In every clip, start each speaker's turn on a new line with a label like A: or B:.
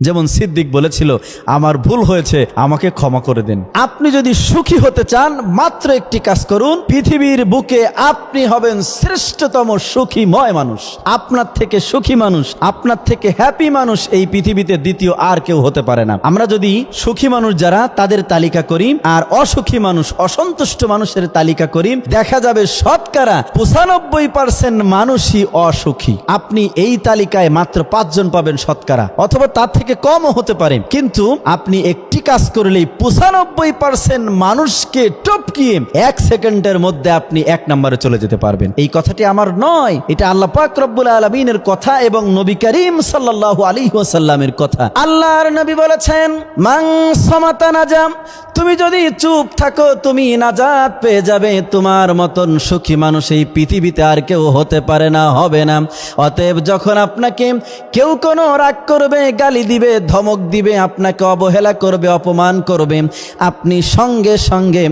A: যেমন সিদ্দিক বলেছিল, আমার ভুল হয়েছে, আমাকে ক্ষমা করে দেন। আপনি যদি সুখী হতে চান, মাত্র একটি কাজ করুন, পৃথিবীর বুকে আপনি হবেন শ্রেষ্ঠতম সুখীময় মানুষ। আপনার থেকে সুখী মানুষ, আপনার থেকে হ্যাপি মানুষ এই পৃথিবীতে দ্বিতীয় আর কেউ হতে পারে না। আমরা যদি সুখী মানুষ যারা, তাদের তালিকা করি আর অসুখী মানুষ, অসন্তুষ্ট মানুষের তালিকা করি দেখা যাবে শতকরা পঁচানব্বই পার্সেন্ট মানুষই অসুখী। আপনি এই তালিকায় মাত্র পাঁচজন পাবেন শতকরা, অথবা তার থেকে কমও হতে পারে। কিন্তু আপনি একটি কাজ করলেই পঁচানব্বই পার্সেন্ট মানুষকে টপকিয়ে এক সেকেন্ডের মধ্যে আপনি এক নম্বরে চলে যেতে পারবেন। এই কথাটি আমার নয়, এটা আল্লাহ পাক রব্বুল আলমিনের কথা এবং নবী করিম সাল্লাহ আলী ওসাল্লামের কথা। আল্লাহর নবী বলেছেন মাং সমাতা নাজাম, তুমি যদি চুপ থাকো, তুমি নাজাত পেয়ে যাবে। তোমার মতন সুখী মানুষ এই পৃথিবীতে আর কেউ হতে পারে না, হবে না। অতএব যখন আপনাকে কেউ কোনো রাগ করবে, গালি দিবে, ধমক দিবে, আপনাকে অবহেলা করবে অপমান করবে। আপনি সঙ্গে সঙ্গে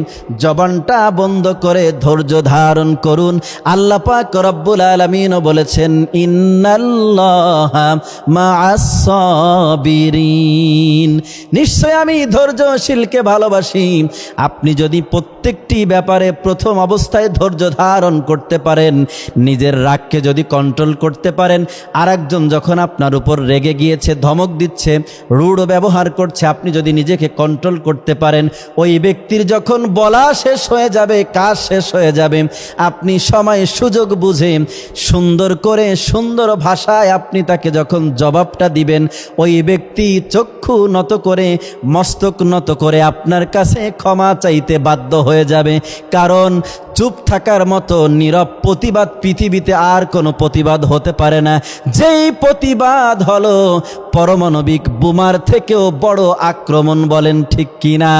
A: জবানটা বন্ধ করে ধৈর্য ধারণ করুন। আল্লাহ পাক রব্বুল আলমিনও বলেছেন, ইন্নাল্লাহ মাআস-সাবিরিন নিশ্চয় আমি ধৈর্যশীলকে ভালোবাসি। আপনি যদি প্রত্যেকটি ব্যাপারে প্রথম অবস্থায় ধৈর্য ধারণ করতে পারেন। নিজের রাগকে যদি কন্ট্রোল করতে পারেন আর যখন আপনার উপর রেগে গিয়েছে, ধমক দিচ্ছে, রূঢ় ব্যবহার করছে, আপনি যদি নিজেকে কন্ট্রোল করতে পারেন, ওই ব্যক্তির যখন বলা শেষ হয়ে যাবে, কাজ শেষ হয়ে যাবে, আপনি সময়, সুযোগ বুঝে সুন্দর করে, সুন্দর ভাষায় আপনি তাকে যখন জবাবটা দিবেন, ওই ব্যক্তি চক্ষু নত করে, মস্তক নত করে আপনার কাছে ক্ষমা চাইতে বাধ্য হয়ে যাবে। কারণ চুপ থাকার মতো নীরব প্রতিবাদ পৃথিবীতে আর কোনো প্রতিবাদ হতে পারে না। যেই প্রতিবাদ হলো পরমাণবিক বোমার থেকেও বড় আক্রমণ বলেন ঠিক কিনা?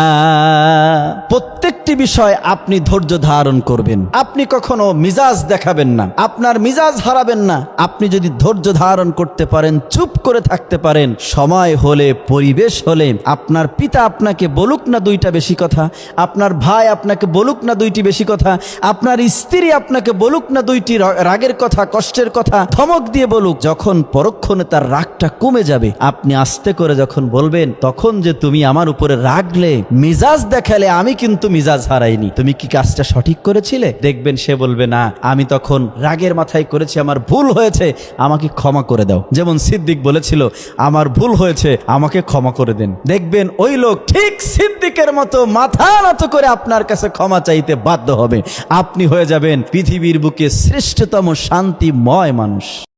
A: প্রত্যেকটি বিষয় আপনি ধৈর্য ধারণ করবেন। আপনি কখনো মিজাজ দেখাবেন না। আপনার মিজাজ হারাবেন না। আপনি যদি ধৈর্য ধারণ করতে পারেন, চুপ করে থাকতে পারেন। সময় হলে পরিবেশ হলে আপনার পিতা আপনাকে বলুক না দুইটা বেশি কথা, আপনার ভাই আপনাকে বলুক না দুইটি বেশি কথা, আপনার স্ত্রী আপনাকে বলুক না দুইটি রাগের কথা, কষ্টের কথা, ধমক দিয়ে বলুক, যখন পরক্ষণে তার রাগটা কমে যাবে, আপনি আস্তে করে যখন বলবেন, তখন যে তুমি আমার উপরে রাগলে, মিজাজ দেখালে আমি কিন্তু মিজাজ হারাইনি। তুমি কি কাজটা সঠিক করেছিলে? দেখবেন সে বলবে, না, আমি তখন রাগের মাথায় করেছি, আমার ভুল হয়েছে, আমাকে ক্ষমা করে দাও। যেমন সিদ্দিক বলেছিল, আমার ভুল হয়েছে, আমাকে ক্ষমা করে দেন। দেখবেন ওই লোক ঠিক সিদ্দিকের মতো মাথা নত করে আপনার কাছে ক্ষমা চাইতে বাধ্য হবে। আপনি হয়ে যাবেন পৃথিবীর বুকে শ্রেষ্ঠতম শান্তিময় মানুষ।